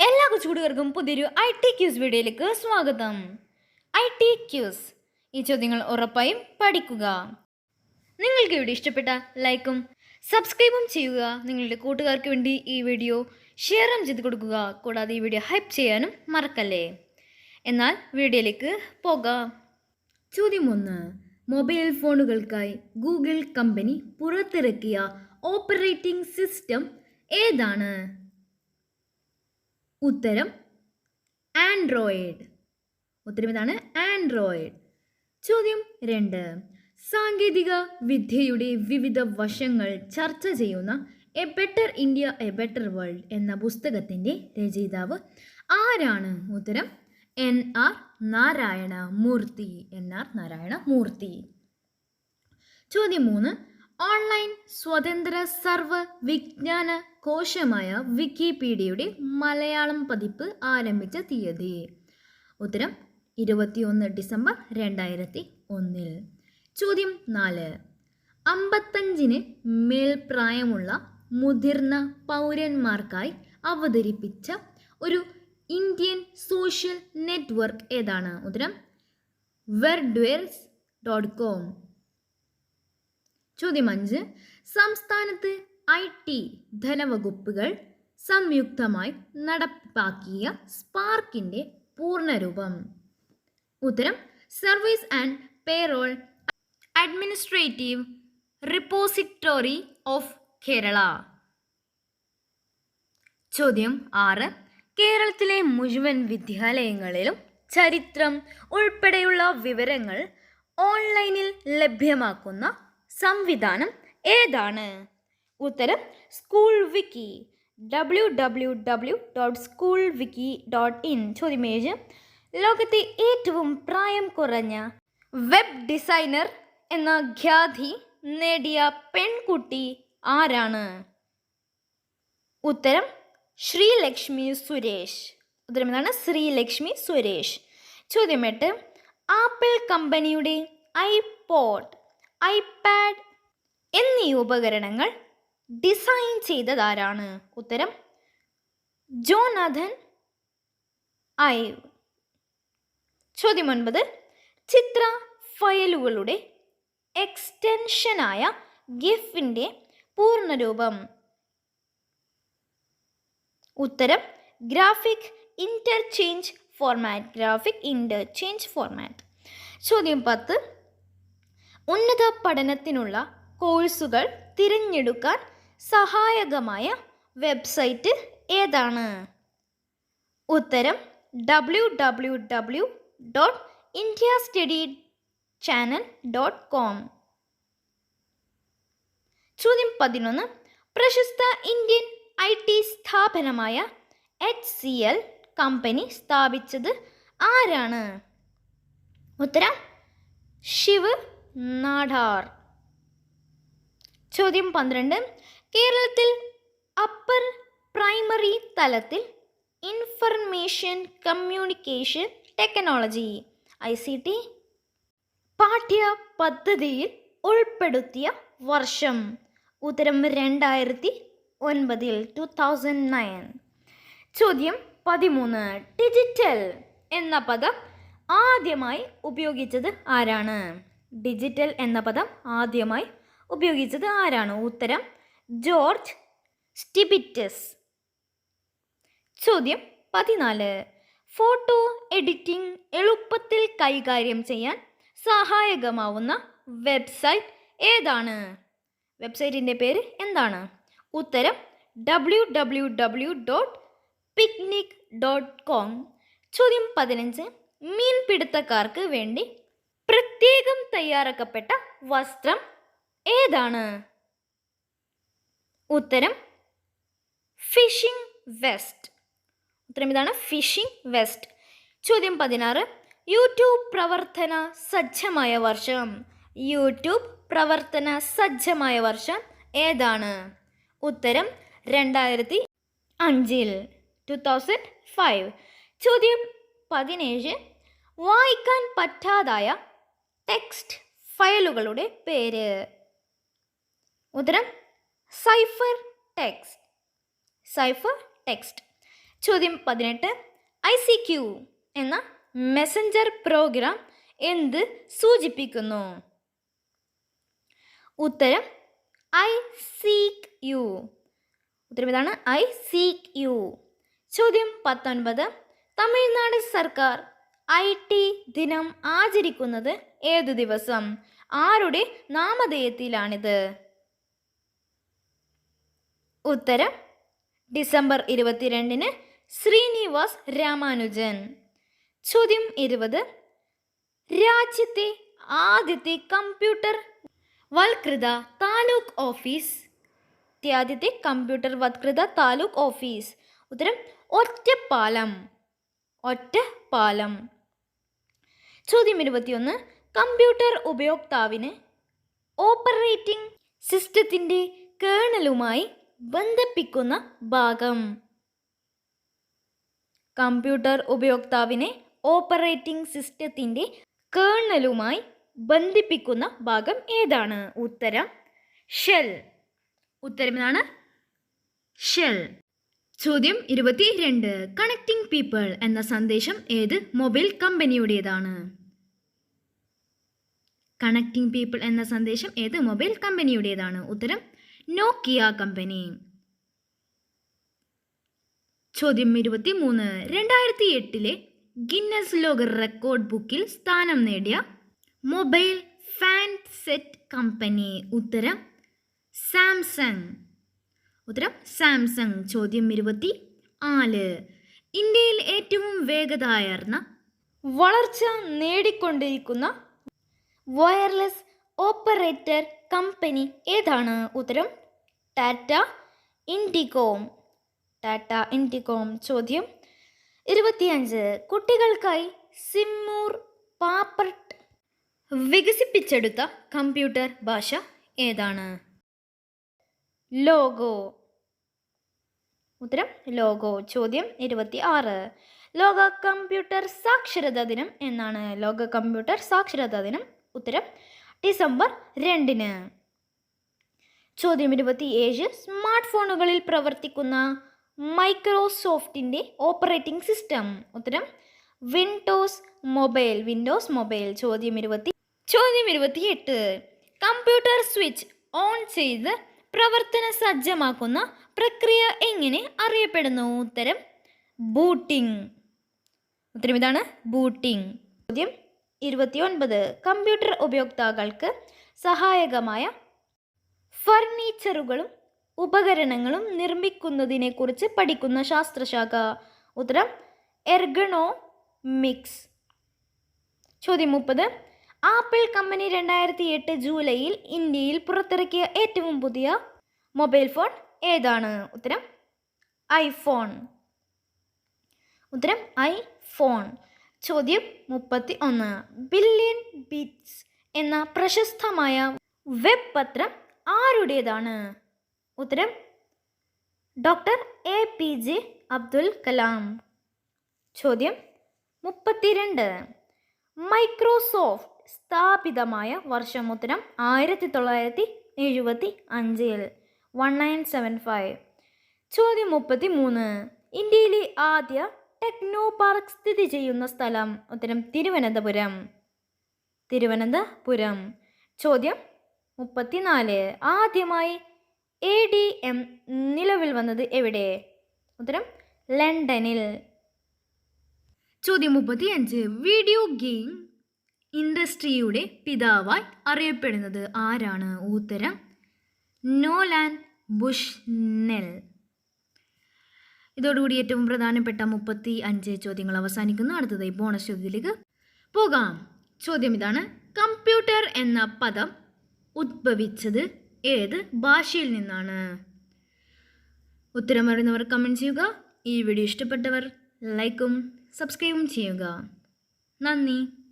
എല്ലാ കൊച്ചുകൂടുകാർക്കും പുതിയൊരു I T quiz വീഡിയോയിലേക്ക് സ്വാഗതം. ഐ ടി ക്യൂസ് ഈ ചോദ്യങ്ങൾ ഉറപ്പായും പഠിക്കുക. നിങ്ങൾക്ക് വീഡിയോ ഇഷ്ടപ്പെട്ട ലൈക്കും സബ്സ്ക്രൈബും ചെയ്യുക. നിങ്ങളുടെ കൂട്ടുകാർക്ക് വേണ്ടി ഈ വീഡിയോ ഷെയറും ചെയ്ത് കൊടുക്കുക. കൂടാതെ ഈ വീഡിയോ ഹൈപ്പ് ചെയ്യാനും മറക്കല്ലേ? എന്നാൽ വീഡിയോയിലേക്ക് പോകാം. ചോദ്യം ഒന്ന്. മൊബൈൽ ഫോണുകൾക്കായി ഗൂഗിൾ കമ്പനി പുറത്തിറക്കിയ ഓപ്പറേറ്റിംഗ് സിസ്റ്റം ഏതാണ്? ഉത്തരം ആൻഡ്രോയിഡ്. ഉത്തരം ഇതാണ് ആൻഡ്രോയിഡ്. ചോദ്യം രണ്ട്. സാങ്കേതിക വിദ്യയുടെ വിവിധ വശങ്ങൾ ചർച്ച ചെയ്യുന്ന a better India a better world എന്ന പുസ്തകത്തിന്റെ രചയിതാവ് ആരാണ്? ഉത്തരം N R Narayana Murthy N R Narayana Murthy ചോദ്യം മൂന്ന്. ഓൺലൈൻ സ്വതന്ത്ര സർവ വിജ്ഞാന കോശമായ വിക്കിപീഡിയയുടെ മലയാളം പതിപ്പ് ആരംഭിച്ച തീയതി. ഉത്തരം ഇരുപത്തിയൊന്ന് ഡിസംബർ രണ്ടായിരത്തി ഒന്നിൽ. ചോദ്യം നാല്. അമ്പത്തഞ്ചിന് മേൽപ്രായമുള്ള മുതിർന്ന പൗരന്മാർക്കായി അവതരിപ്പിച്ച ഒരു ഇന്ത്യൻ സോഷ്യൽ നെറ്റ്വർക്ക് ഏതാണ്? ഉത്തരം വെർഡ്വേർസ് ഡോട്ട് കോം. ചോദ്യം അഞ്ച്. സംസ്ഥാനത്ത് ഐ ടി ധനവകുപ്പുകൾ സംയുക്തമായി നടപ്പാക്കിയ സ്പാർക്കിന്റെ പൂർണരൂപം. ഉത്തരം service and payroll administrative repository of Kerala. ചോദ്യം ആറ്. കേരളത്തിലെ മുഴുവൻ വിദ്യാലയങ്ങളിലും ചരിത്രം ഉൾപ്പെടെയുള്ള വിവരങ്ങൾ ഓൺലൈനിൽ ലഭ്യമാക്കുന്ന സംവിധാനം ഏതാണ്? ഉത്തരം school wiki W W W dot school wiki dot in ചോദ്യം ഏഴ് ലോകത്തെ ഏറ്റവും പ്രായം കുറഞ്ഞ വെബ് ഡിസൈനർ എന്ന ഖ്യാതി നേടിയ പെൺകുട്ടി ആരാണ്? ഉത്തരം ശ്രീലക്ഷ്മി സുരേഷ്. ഉത്തരം എന്താണ്? ശ്രീലക്ഷ്മി സുരേഷ്. ചോദ്യം എട്ട് ആപ്പിൾ കമ്പനിയുടെ ഐപോഡ് ഐപാഡ് എന്നീ ഉപകരണങ്ങൾ ഡിസൈൻ ചെയ്തതാരാണ്? ഉത്തരം ജോനാഥൻ ഐവ് ചോദ്യം ഒൻപത് ചിത്ര ഫയലുകളുടെ എക്സ്റ്റൻഷനായ ഗിഫിന്റെ പൂർണരൂപം. ഉത്തരം graphic interchange format graphic interchange format. ചോദ്യം പത്ത് ഉന്നത പഠനത്തിനുള്ള കോഴ്സുകൾ തിരഞ്ഞെടുക്കാൻ സഹായകമായ വെബ്സൈറ്റ് ഏതാണ്? ഉത്തരം W W W dot India study channel dot com ചോദ്യം പതിനൊന്ന്. പ്രശസ്ത ഇന്ത്യൻ ഐ ടി സ്ഥാപനമായ എച്ച് സി എൽ കമ്പനി സ്ഥാപിച്ചത് ആരാണ്? ഉത്തരം ശിവ് നാടാർ. ചോദ്യം പന്ത്രണ്ട്. കേരളത്തിൽ അപ്പർ പ്രൈമറി തലത്തിൽ information communication technology I C T പാഠ്യ പദ്ധതിയിൽ ഉൾപ്പെടുത്തിയ വർഷം ഉത്തരം രണ്ടായിരത്തി ഒൻപതിൽ ടു തൗസൻഡ് നയൻ ചോദ്യം പതിമൂന്ന്. ഡിജിറ്റൽ എന്ന പദം ആദ്യമായി ഉപയോഗിച്ചത് ആരാണ്? ഡിജിറ്റൽ എന്ന പദം ആദ്യമായി ഉപയോഗിച്ചത് ആരാണ്? ഉത്തരം ജോർജ് സ്റ്റിബിറ്റസ് ചോദ്യം പതിനാല്. ഫോട്ടോ എഡിറ്റിംഗ് എളുപ്പത്തിൽ കൈകാര്യം ചെയ്യാൻ സഹായകമാവുന്ന വെബ്സൈറ്റ് ഏതാണ്? വെബ്സൈറ്റിന്റെ പേര് എന്താണ്? ഉത്തരം W W W dot picnic dot com ചോദ്യം പതിനഞ്ച്. മീൻപിടുത്തക്കാർക്ക് വേണ്ടി പ്രത്യേകം തയ്യാറാക്കപ്പെട്ട വസ്ത്രം ഏതാണ്? ഉത്തരം ഫിഷിംഗ് വെസ്റ്റ്. ഉത്തരം ഇതാണ് ഫിഷിംഗ് വെസ്റ്റ്. ചോദ്യം പതിനാറ് യൂട്യൂബ് പ്രവർത്തന സജ്ജമായ വർഷം. യൂട്യൂബ് പ്രവർത്തന സജ്ജമായ വർഷം ഏതാണ്? ഉത്തരം രണ്ടായിരത്തി അഞ്ചിൽ ടു തൗസൻഡ് ഫൈവ് ചോദ്യം പതിനേഴ് വായിക്കാൻ പറ്റാതായ ടെക്സ്റ്റ് ഫയലുകളുടെ പേര്. ഉത്തരം സൈഫർ ടെക്സ്റ്റ് സൈഫർ ടെക്സ്റ്റ് ചോദ്യം പതിനെട്ട് ഐ സി ക്യു എന്ന മെസ്സഞ്ചർ പ്രോഗ്രാം എന്ത് സൂചിപ്പിക്കുന്നു? ഉത്തരം ഐ സീക്ക് യു ഉത്തരം ഇതാണ് ഐ സീക്ക് യു ചോദ്യം പത്തൊൻപത് തമിഴ്നാട് സർക്കാർ ഐ ടി ദിനം ആചരിക്കുന്നത് ഏതു ദിവസം? ആരുടെ നാമധേയത്തിലാണിത്? ഉത്തരം ഡിസംബർ ഇരുപത്തിരണ്ടിന് ശ്രീനിവാസ് രാമാനുജൻ. ചോദ്യം ഇരുപത് രാജ്യത്തെ ആദ്യത്തെ കമ്പ്യൂട്ടർ വൽകൃത താലൂക്ക് ഓഫീസ്. ആദ്യത്തെ കമ്പ്യൂട്ടർ വത്കൃത താലൂക്ക് ഓഫീസ്. ഉത്തരം ഒറ്റപ്പാലം. ഒറ്റപ്പാലം ചോദ്യം ഇരുപത്തിയൊന്ന്. കമ്പ്യൂട്ടർ ഉപയോക്താവിന് ഓപ്പറേറ്റിംഗ് സിസ്റ്റത്തിന്റെ കേണലുമായി ബന്ധിപ്പിക്കുന്ന ഭാഗം. കമ്പ്യൂട്ടർ ഉപയോക്താവിനെ ഓപ്പറേറ്റിംഗ് സിസ്റ്റത്തിന്റെ കേണലുമായി ബന്ധിപ്പിക്കുന്ന ഭാഗം ഏതാണ്? ഉത്തരം ഷെൽ. ഉത്തരം ഇതാണ് ഷെൽ. ചോദ്യം ഇരുപത്തി രണ്ട് കണക്റ്റിംഗ് പീപ്പിൾ എന്ന സന്ദേശം ഏത്? മൊബൈൽ കമ്പനിയുടേതാണ്. കണക്റ്റിംഗ് പീപ്പിൾ എന്ന സന്ദേശം ഏത്? മൊബൈൽ കമ്പനിയുടേതാണ്. ഉത്തരം നോക്കിയ കമ്പനി. ചോദ്യം ഇരുപത്തി മൂന്ന് രണ്ടായിരത്തി എട്ടിലെ ഗിന്നസ് ലോക റെക്കോർഡ് ബുക്കിൽ സ്ഥാനം നേടിയ മൊബൈൽ ഫാൻ സെറ്റ് കമ്പനി. ഉത്തരം സാംസങ്. ഉത്തരം സാംസങ് ചോദ്യം ഇരുപത്തി നാല്. ഇന്ത്യയിൽ ഏറ്റവും വേഗതയാർന്ന വളർച്ച നേടിക്കൊണ്ടിരിക്കുന്ന വയർലെസ് ഓപ്പറേറ്റർ കമ്പനി ഏതാണ്? ഉത്തരം ടാറ്റ ഇൻഡികോം. ടാറ്റ ഇൻഡികോം ചോദ്യം ഇരുപത്തിയഞ്ച്. കുട്ടികൾക്കായി സിമ്മൂർ പാപ്പർട്ട് വികസിപ്പിച്ചെടുത്ത കമ്പ്യൂട്ടർ ഭാഷ ഏതാണ്? ലോഗോ ഉത്തരം ലോഗോ ചോദ്യം ഇരുപത്തി ആറ് ലോക കമ്പ്യൂട്ടർ സാക്ഷരതാ ദിനം എന്നാണ്. ലോക കമ്പ്യൂട്ടർ സാക്ഷരതാ ദിനം. ഉത്തരം ഡിസംബർ രണ്ടിന്. ചോദ്യം ഇരുപത്തി ഏഴ് സ്മാർട്ട് ഫോണുകളിൽ പ്രവർത്തിക്കുന്ന മൈക്രോസോഫ്റ്റിന്റെ ഓപ്പറേറ്റിംഗ് സിസ്റ്റം. ഉത്തരം വിൻഡോസ് മൊബൈൽ. Windows mobile. ചോദ്യം ഇരുപത്തി ചോദ്യം ഇരുപത്തിയെട്ട്. കമ്പ്യൂട്ടർ സ്വിച്ച് ഓൺ ചെയ്ത് പ്രവർത്തന സജ്ജമാക്കുന്ന പ്രക്രിയ എങ്ങനെ അറിയപ്പെടുന്നു? ഉത്തരം ബൂട്ടിംഗ്. ഉത്തരം ഇതാണ് ബൂട്ടിംഗ്. ചോദ്യം ഇരുപത്തിയൊൻപത്. കമ്പ്യൂട്ടർ ഉപയോക്താക്കൾക്ക് സഹായകമായ ഫർണിച്ചറുകളും ഉപകരണങ്ങളും നിർമ്മിക്കുന്നതിനെക്കുറിച്ച് പഠിക്കുന്ന ശാസ്ത്രശാഖ. ഉത്തരം എർഗണോ മിക്സ് ചോദ്യം മുപ്പത്. ആപ്പിൾ കമ്പനി രണ്ടായിരത്തി എട്ട് ജൂലൈയിൽ ഇന്ത്യയിൽ പുറത്തിറക്കിയ ഏറ്റവും പുതിയ മൊബൈൽ ഫോൺ ഏതാണ്? ഉത്തരം ഐഫോൺ. ഉത്തരം ഐഫോൺ. ചോദ്യം മുപ്പത്തി ഒന്ന് ബില്യൺ ബിറ്റ്സ് എന്ന പ്രശസ്തമായ വെബ് പത്രം ആരുടേതാണ്? ഉത്തരം doctor A P J Abdul Kalam. ചോദ്യം മുപ്പത്തിരണ്ട്. മൈക്രോസോഫ്റ്റ് സ്ഥാപിതമായ വർഷം ആയിരത്തി തൊള്ളായിരത്തി എഴുപത്തി അഞ്ചിൽ വൺ നയൻ സെവൻ ഫൈവ്. ചോദ്യം മുപ്പത്തി മൂന്ന് ഇന്ത്യയിലെ ആദ്യ ടെക്നോ പാർക്ക് സ്ഥിതി ചെയ്യുന്ന സ്ഥലം ഉത്തരം തിരുവനന്തപുരം. തിരുവനന്തപുരം. ചോദ്യം മുപ്പത്തിനാല്. ആദ്യമായി എ ഡി എം നിലവിൽ വന്നത് എവിടെ? ഉത്തരം ലണ്ടനിൽ. ചോദ്യം മുപ്പത്തിയഞ്ച്. വീഡിയോ ഗെയിം ഇൻഡസ്ട്രിയുടെ പിതാവായി അറിയപ്പെടുന്നത് ആരാണ്? ഉത്തരം നോലാൻ ബുഷ്നെൽ. ഇതോടുകൂടി ഏറ്റവും പ്രധാനപ്പെട്ട മുപ്പത്തി അഞ്ച് ചോദ്യങ്ങൾ അവസാനിക്കുന്നു. അടുത്തതായി ബോണസ് ചോദ്യത്തിലേക്ക് പോകാം. ചോദ്യം ഇതാണ്. കമ്പ്യൂട്ടർ എന്ന പദം ഉദ്ഭവിച്ചത് ഏത് ഭാഷയിൽ നിന്നാണ്? ഉത്തരം അറിയുന്നവർ കമന്റ് ചെയ്യുക. ഈ വീഡിയോ ഇഷ്ടപ്പെട്ടവർ ലൈക്കും സബ്സ്ക്രൈബും ചെയ്യുക. നന്ദി.